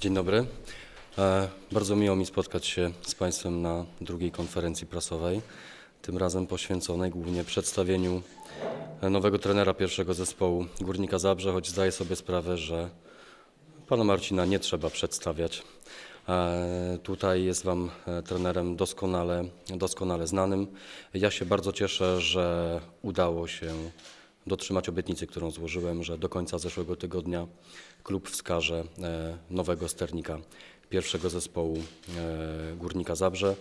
Dzień dobry. E, Bardzo miło mi spotkać się z Państwem na drugiej konferencji prasowej, tym razem poświęconej głównie przedstawieniu e, nowego trenera pierwszego zespołu Górnika Zabrze, choć zdaję sobie sprawę, że pana Marcina nie trzeba przedstawiać. E, Tutaj jest Wam trenerem doskonale, doskonale znanym. Ja się bardzo cieszę, że udało się dotrzymać obietnicy, którą złożyłem, że do końca zeszłego tygodnia klub wskaże e, nowego sternika pierwszego zespołu e, Górnika Zabrze.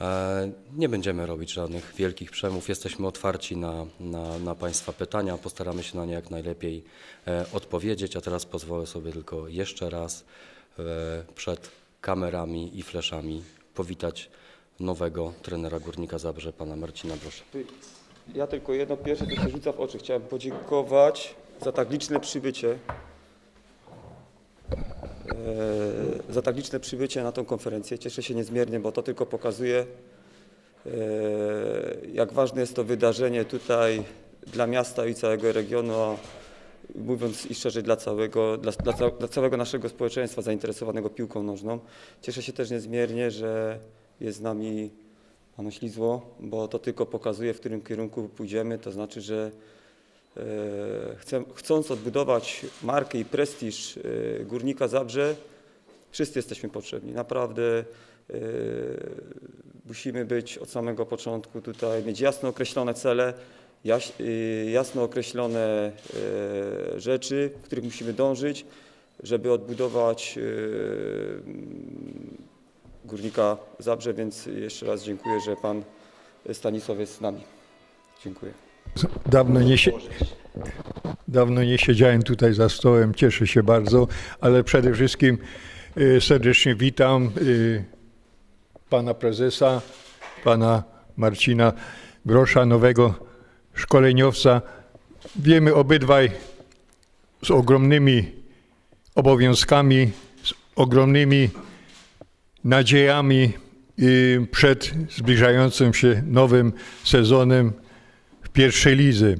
E, Nie będziemy robić żadnych wielkich przemów. Jesteśmy otwarci na, na, na Państwa pytania. Postaramy się na nie jak najlepiej odpowiedzieć. A teraz pozwolę sobie tylko jeszcze raz przed kamerami i fleszami powitać nowego trenera Górnika Zabrze, pana Marcina Proszę. Ja tylko jedno pierwsze, to się rzuca w oczy. Chciałem podziękować za tak liczne przybycie. e, Za tak liczne przybycie na tą konferencję. Cieszę się niezmiernie, bo to tylko pokazuje, e, jak ważne jest to wydarzenie tutaj dla miasta i całego regionu, a mówiąc i szczerze dla całego, dla, dla, dla całego naszego społeczeństwa zainteresowanego piłką nożną. Cieszę się też niezmiernie, że jest z nami Panu Ślizło, bo to tylko pokazuje, w którym kierunku pójdziemy. To znaczy, że e, chcąc odbudować markę i prestiż e, Górnika Zabrze, wszyscy jesteśmy potrzebni. Naprawdę e, musimy być od samego początku tutaj, mieć jasno określone cele, jasno określone rzeczy, których musimy dążyć, żeby odbudować Górnika Zabrze, więc jeszcze raz dziękuję, że Pan Stanisław jest z nami. Dziękuję. Dawno nie. Dawno nie siedziałem tutaj za stołem, cieszę się bardzo, ale przede wszystkim y, serdecznie witam y, pana prezesa, pana Marcina Grosza, nowego szkoleniowca. Wiemy obydwaj z ogromnymi obowiązkami, z ogromnymi nadziejami przed zbliżającym się nowym sezonem w pierwszej lidze.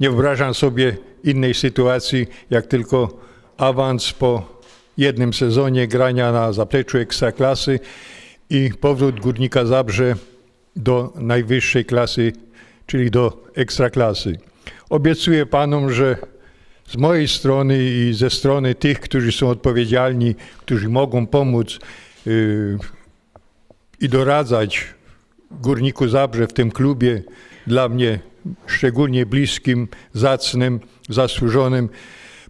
Nie wyobrażam sobie innej sytuacji, jak tylko awans po jednym sezonie grania na zapleczu Ekstraklasy i powrót Górnika Zabrze do najwyższej klasy, czyli do Ekstraklasy. Obiecuję panom, że z mojej strony i ze strony tych, którzy są odpowiedzialni, którzy mogą pomóc i doradzać Górniku Zabrze w tym klubie, dla mnie szczególnie bliskim, zacnym, zasłużonym,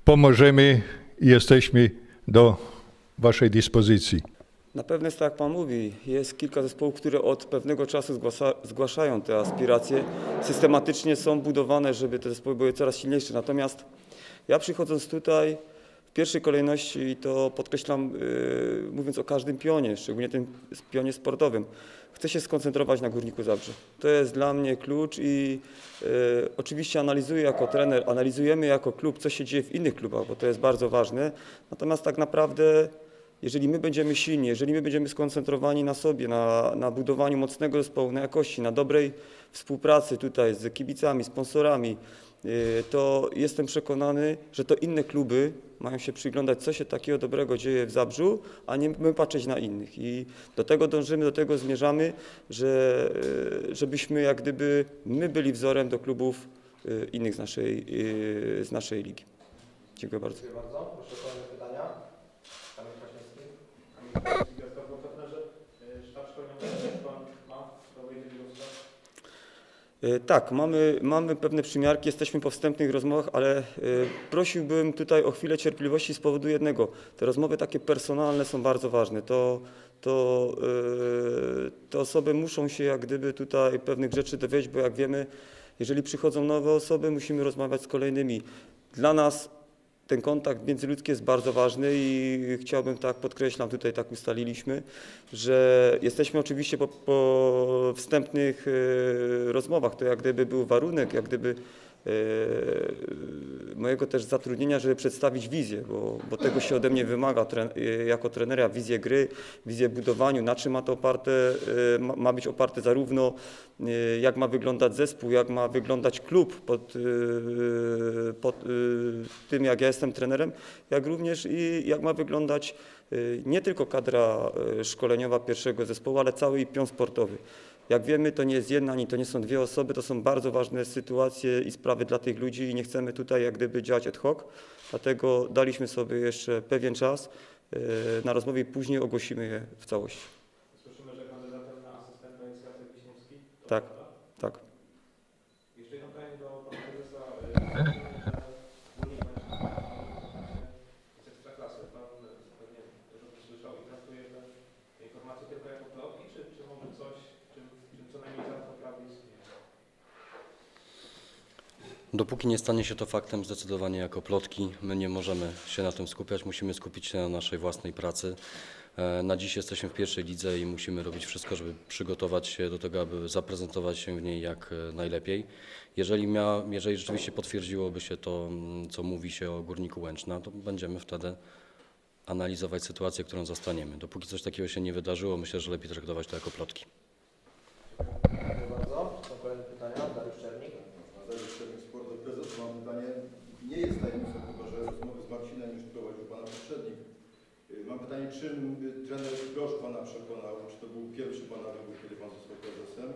pomożemy i jesteśmy do Waszej dyspozycji. Na pewno jest tak, jak Pan mówi, jest kilka zespołów, które od pewnego czasu zgłasza, zgłaszają te aspiracje. Systematycznie są budowane, żeby te zespoły były coraz silniejsze. Natomiast ja przychodząc tutaj, pierwszej kolejności, to podkreślam, yy, mówiąc o każdym pionie, szczególnie tym pionie sportowym, chcę się skoncentrować na Górniku Zabrze. To jest dla mnie klucz i yy, oczywiście analizuję jako trener, analizujemy jako klub, co się dzieje w innych klubach, bo to jest bardzo ważne. Natomiast tak naprawdę jeżeli my będziemy silni, jeżeli my będziemy skoncentrowani na sobie, na, na budowaniu mocnego zespołu, na jakości, na dobrej współpracy tutaj z kibicami, sponsorami, yy, to jestem przekonany, że to inne kluby mają się przyglądać, co się takiego dobrego dzieje w Zabrzu, a nie my patrzeć na innych. I do tego dążymy, do tego zmierzamy, że, yy, żebyśmy jak gdyby my byli wzorem do klubów yy, innych z naszej, yy, z naszej ligi. Dziękuję bardzo. Dziękuję bardzo. Proszę o kolejne pytania. Trenerze, e, sztab szkoleniowy jak Pan ma do wejścia E, Tak, mamy, mamy pewne przymiarki, jesteśmy po wstępnych rozmowach, ale e, prosiłbym tutaj o chwilę cierpliwości z powodu jednego. Te rozmowy takie personalne są bardzo ważne. To, to e, te osoby muszą się jak gdyby tutaj pewnych rzeczy dowiedzieć, bo jak wiemy, jeżeli przychodzą nowe osoby, musimy rozmawiać z kolejnymi. Dla nas ten kontakt międzyludzki jest bardzo ważny i chciałbym tak, podkreślam, tutaj tak ustaliliśmy, że jesteśmy oczywiście po, po wstępnych e, rozmowach. To jak gdyby był warunek, jak gdyby mojego też zatrudnienia, żeby przedstawić wizję, bo, bo tego się ode mnie wymaga y, jako trenera, wizję gry, wizję budowaniu, na czym ma to oparte, y, ma, być oparte zarówno jak ma wyglądać zespół, jak ma wyglądać klub pod, pod tym, jak ja jestem trenerem, jak również i jak ma wyglądać nie tylko kadra szkoleniowa pierwszego zespołu, ale cały pion sportowy. Jak wiemy, to nie jest jedna, ani to nie są dwie osoby, to są bardzo ważne sytuacje i sprawy dla tych ludzi i nie chcemy tutaj jak gdyby działać ad hoc, dlatego daliśmy sobie jeszcze pewien czas y, na rozmowie i później ogłosimy je w całości. Słyszymy, że kandydatem na asystenta jest Jacek Wiśniewski. Tak. prawda? Tak. Jeszcze jedno pytanie do pana prezesa. y, Górnik z Ekstraklasy. Pan y, pewnie dużo słyszał i traktuje te informacje tylko jako plotki, czy, czy może coś, czym, czym co najmniej zarówno prawdy istnieje? Dopóki nie stanie się to faktem zdecydowanie jako plotki, my nie możemy się na tym skupiać, musimy skupić się na naszej własnej pracy. E, Na dziś jesteśmy w pierwszej lidze i musimy robić wszystko, żeby przygotować się do tego, aby zaprezentować się w niej jak e, najlepiej. Jeżeli, mia, jeżeli rzeczywiście potwierdziłoby się to, mm, co mówi się o Górniku Łęczna, to będziemy wtedy analizować sytuację, którą zastaniemy. Dopóki coś takiego się nie wydarzyło, myślę, że lepiej traktować to jako plotki. Dziękuję bardzo. Są kolejne pytania. Dariusz Czernik. Dariusz Szczernik, Sport do Prezes. Mam pytanie, nie jest tajemnicą chyba, że rozmowy z Marcinem już prowadził Pana poprzednik. Y, Mam pytanie, czym y, trener Grosz Pana przekonał, czy to był pierwszy Pana wybór, kiedy Pan został prezesem?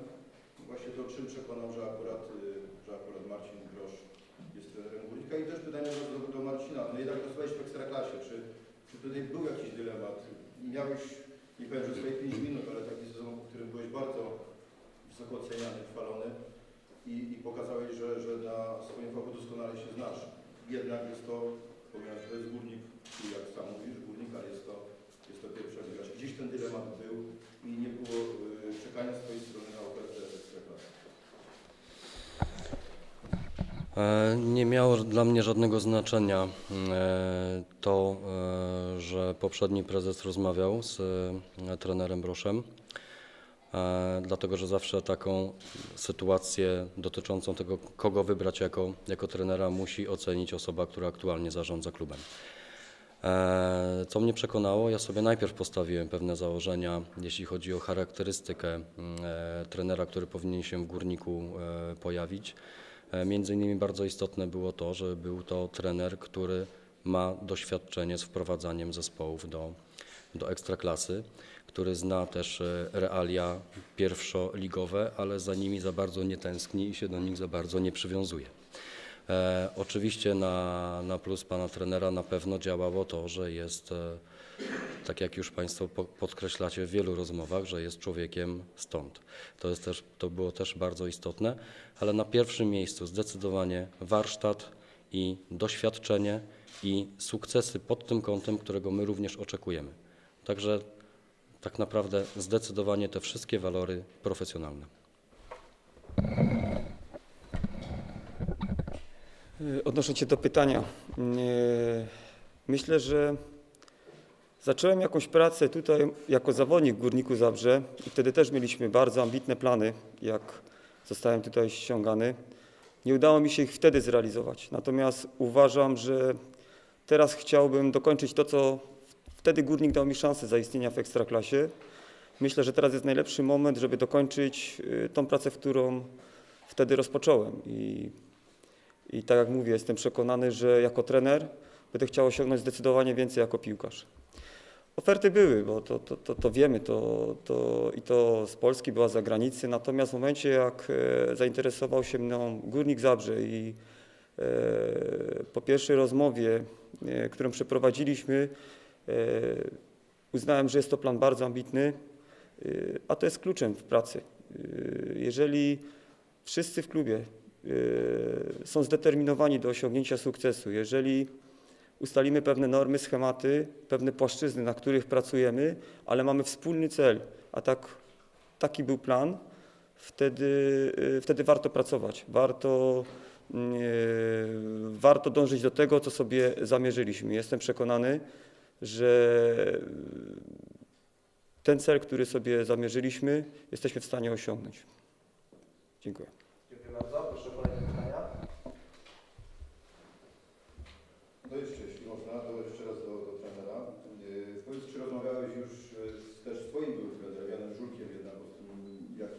Właśnie to, czym przekonał, że akurat, y, że akurat Marcin Grosz jest trenerem Górnika? I też pytanie do, do Marcina, no jednak pracowałeś w Ekstraklasie, czy, czy tutaj był jakiś dylemat? Miałeś, nie powiem, że swoje 5 minut, ale taki sezon, w którym byłeś bardzo wysoko oceniany, chwalony i, i pokazałeś, że, że na swoim fachu doskonale się znasz. Jednak jest to, ponieważ to jest górnik, jak sam mówisz, górnik, ale jest to, jest to pierwsza liga. Gdzieś ten dylemat był i nie było y, czekania z Twojej strony na ofertę ekstraklasy. E, Nie miało dla mnie żadnego znaczenia e, to, e, że poprzedni prezes rozmawiał z trenerem Broszem, dlatego że zawsze taką sytuację dotyczącą tego, kogo wybrać jako, jako trenera, musi ocenić osoba, która aktualnie zarządza klubem. E, Co mnie przekonało, ja sobie najpierw postawiłem pewne założenia, jeśli chodzi o charakterystykę mm, e, trenera, który powinien się w górniku e, pojawić. E, Między innymi bardzo istotne było to, że był to trener, który ma doświadczenie z wprowadzaniem zespołów do, do ekstraklasy, który zna też e, realia pierwszoligowe, ale za nimi za bardzo nie tęskni i się do nich za bardzo nie przywiązuje. E, oczywiście na, na plus pana trenera na pewno działało to, że jest, e, tak jak już Państwo po, podkreślacie w wielu rozmowach, że jest człowiekiem stąd. To, jest też, to było też bardzo istotne, ale na pierwszym miejscu zdecydowanie warsztat i doświadczenie i sukcesy pod tym kątem, którego my również oczekujemy. Także tak naprawdę zdecydowanie te wszystkie walory profesjonalne. Y, Odnosząc się do pytania, y, myślę, że zacząłem jakąś pracę tutaj jako zawodnik w Górniku Zabrze i wtedy też mieliśmy bardzo ambitne plany, jak zostałem tutaj ściągany. Nie udało mi się ich wtedy zrealizować, natomiast uważam, że teraz chciałbym dokończyć to, co wtedy Górnik dał mi szansę zaistnienia w Ekstraklasie. Myślę, że teraz jest najlepszy moment, żeby dokończyć y, tą pracę, którą wtedy rozpocząłem i i tak jak mówię, jestem przekonany, że jako trener będę chciał osiągnąć zdecydowanie więcej jako piłkarz. Oferty były, bo to, to, to, to wiemy, to, to i to z Polski była z zagranicy, natomiast w momencie jak e, zainteresował się mną Górnik Zabrze i e, po pierwszej rozmowie, e, którą przeprowadziliśmy, uznałem, że jest to plan bardzo ambitny, e, a to jest kluczem w pracy. E, jeżeli wszyscy w klubie są zdeterminowani do osiągnięcia sukcesu. Jeżeli ustalimy pewne normy, schematy, pewne płaszczyzny, na których pracujemy, ale mamy wspólny cel, a tak, taki był plan, wtedy, wtedy warto pracować. Warto, y, warto dążyć do tego, co sobie zamierzyliśmy. Jestem przekonany, że ten cel, który sobie zamierzyliśmy, jesteśmy w stanie osiągnąć. Dziękuję. Dziękuję bardzo. Proszę o kolejne pytania. No jeszcze, jeśli można, to jeszcze raz do, do trenera. Yy, Powiedz, czy rozmawiałeś już yy, z też swoim byłym trenerem, Janem Żulkiem jednak o tym, jak,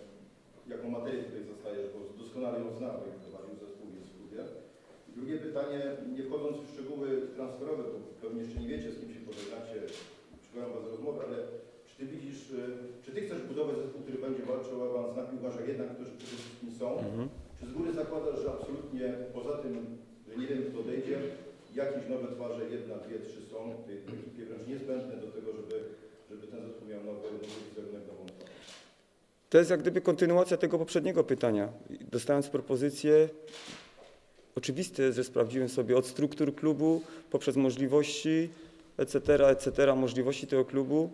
jaką materię tutaj zostajesz, bo doskonale ją zna, bo jak prowadził zespół jest w klubie. I drugie pytanie, nie wchodząc w szczegóły transferowe, bo pewnie jeszcze nie wiecie, z kim się pożegnacie, przygotują Was do rozmowy, ale czy Ty widzisz, yy, czy Ty chcesz budować zespół, który będzie walczył o awans na piłkarzach jednak, którzy przede wszystkim są? Czy z góry zakładasz, że absolutnie poza tym, że nie wiem kto odejdzie, jakieś nowe twarze, jedna, dwie, trzy są w tej ekipie wręcz niezbędne do tego, żeby, żeby ten zespół miał nowy, nowy wizerunek, nową twarz? To jest jak gdyby kontynuacja tego poprzedniego pytania. Dostając propozycję, oczywiste jest, że sprawdziłem sobie od struktur klubu, poprzez możliwości, etc., etc., możliwości tego klubu.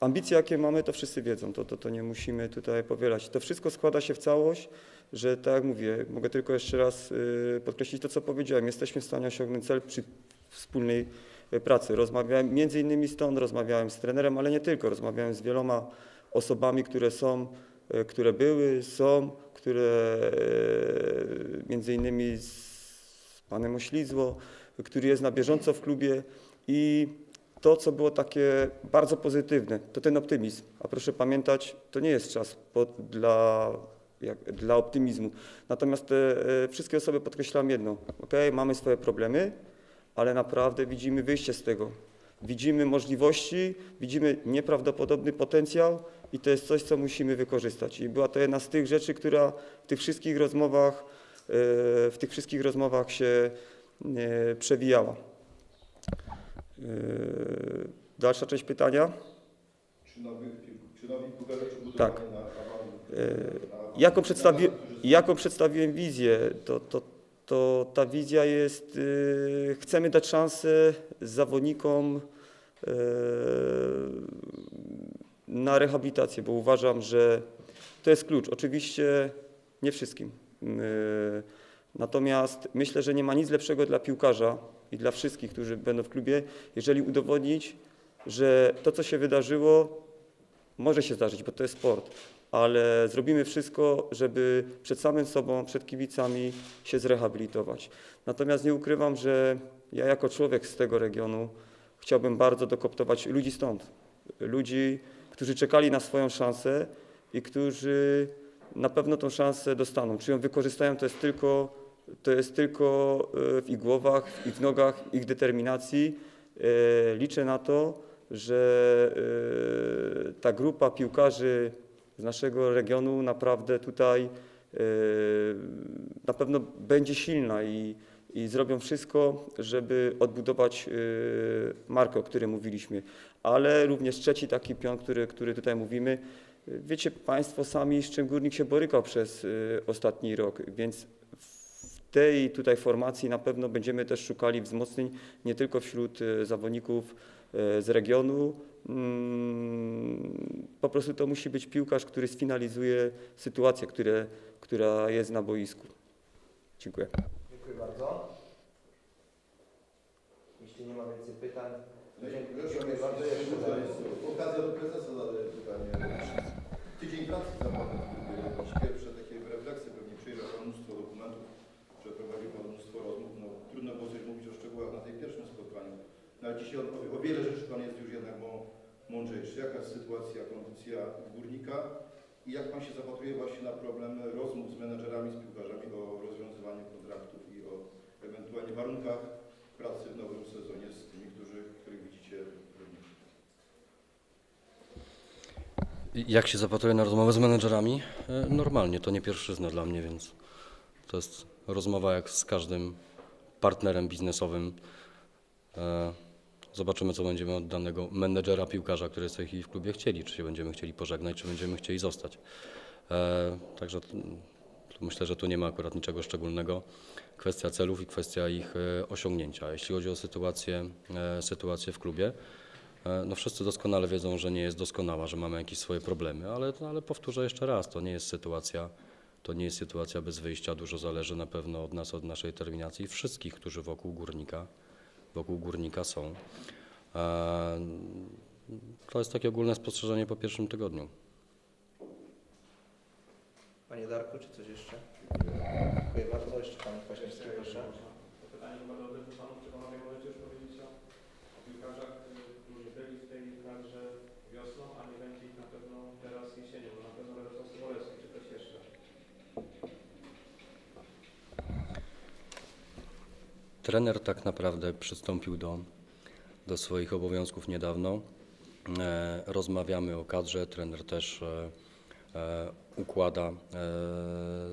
Ambicje, jakie mamy, to wszyscy wiedzą, to, to, to nie musimy tutaj powielać. To wszystko składa się w całość, że tak jak mówię, mogę tylko jeszcze raz y, podkreślić to, co powiedziałem. Jesteśmy w stanie osiągnąć cel przy wspólnej y, pracy. Rozmawiałem między innymi stąd, rozmawiałem z trenerem, ale nie tylko, rozmawiałem z wieloma osobami, które są, e, które były, są, które między innymi z panem Oślizło, który jest na bieżąco w klubie i to, co było takie bardzo pozytywne, to ten optymizm. A proszę pamiętać, to nie jest czas pod, dla, jak, dla optymizmu. Natomiast te e, wszystkie osoby podkreślam jedno, ok, mamy swoje problemy, ale naprawdę widzimy wyjście z tego. Widzimy możliwości, widzimy nieprawdopodobny potencjał i to jest coś, co musimy wykorzystać. I była to jedna z tych rzeczy, która w tych wszystkich rozmowach, w tych wszystkich rozmowach się e, przewijała. E, Dalsza część pytania. Czy czy nowi Tak. na? E, na Jaką, przedstawi, jaką przedstawiłem wizję, to, to, to ta wizja jest, chcemy dać szansę zawodnikom na rehabilitację, bo uważam, że to jest klucz. Oczywiście nie wszystkim. Y, Natomiast myślę, że nie ma nic lepszego dla piłkarza i dla wszystkich, którzy będą w klubie, jeżeli udowodnić, że to, co się wydarzyło, może się zdarzyć, bo to jest sport, ale zrobimy wszystko, żeby przed samym sobą, przed kibicami się zrehabilitować. Natomiast nie ukrywam, że ja jako człowiek z tego regionu chciałbym bardzo dokoptować ludzi stąd. Ludzi, którzy czekali na swoją szansę i którzy na pewno tą szansę dostaną. Czy ją wykorzystają, to jest tylko, to jest tylko e, w ich głowach, w ich nogach, ich determinacji. E, Liczę na to, że e, ta grupa piłkarzy z naszego regionu naprawdę tutaj na pewno będzie silna i, i zrobią wszystko, żeby odbudować markę, o której mówiliśmy. Ale również trzeci taki pion, który, który tutaj mówimy, wiecie Państwo sami, z czym Górnik się borykał przez e, ostatni rok, więc w tej tutaj formacji na pewno będziemy też szukali wzmocnień nie tylko wśród e, zawodników e, z regionu. Mm, Po prostu to musi być piłkarz, który sfinalizuje sytuację, które, która jest na boisku. Dziękuję. Dziękuję bardzo. Jeśli nie ma więcej pytań, dziękuję, dziękuję bardzo. Okazja do prezesa. Tydzień pracy w klubie. Jakieś pierwsze takie refleksje, pewnie przyjrzał pan mnóstwo dokumentów, przeprowadził pan mnóstwo rozmów. No, trudno było coś mówić o szczegółach na tej pierwszym spotkaniu. No, ale dzisiaj o, o wiele rzeczy pan jest już jednak mądrzejszy. Jaka jest sytuacja, kondycja górnika i jak pan się zapatruje właśnie na problem rozmów z menedżerami, z piłkarzami o rozwiązywaniu kontraktów i o ewentualnie warunkach pracy w nowym sezonie z tymi, którzy, których widzicie w Górniku? Jak się zapatruję na rozmowę z menedżerami? E, Normalnie, to nie pierwszyzna dla mnie, więc to jest rozmowa jak z każdym partnerem biznesowym. E, Zobaczymy, co będziemy od danego menedżera, piłkarza, który jest w tej chwili w klubie chcieli. Czy się będziemy chcieli pożegnać, czy będziemy chcieli zostać. E, Także myślę, że tu nie ma akurat niczego szczególnego. Kwestia celów i kwestia ich osiągnięcia. Jeśli chodzi o sytuację, sytuację w klubie, No wszyscy doskonale wiedzą, że nie jest doskonała, że mamy jakieś swoje problemy, ale, ale powtórzę jeszcze raz, to nie jest sytuacja, to nie jest sytuacja bez wyjścia. Dużo zależy na pewno od nas, od naszej determinacji i wszystkich, którzy wokół górnika, wokół górnika są. E, To jest takie ogólne spostrzeżenie po pierwszym tygodniu. Panie Darku, czy coś jeszcze? Dziękuję bardzo. Jeszcze Pan Kwaśniewski, proszę. Pytanie chyba do obydwu panów, czy panowie możecie już Trener tak naprawdę przystąpił do, do swoich obowiązków niedawno. E, Rozmawiamy o kadrze, trener też e, e, układa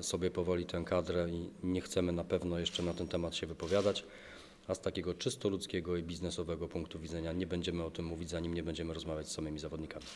sobie powoli tę kadrę i nie chcemy na pewno jeszcze na ten temat się wypowiadać. A z takiego czysto ludzkiego i biznesowego punktu widzenia nie będziemy o tym mówić, zanim nie będziemy rozmawiać z samymi zawodnikami.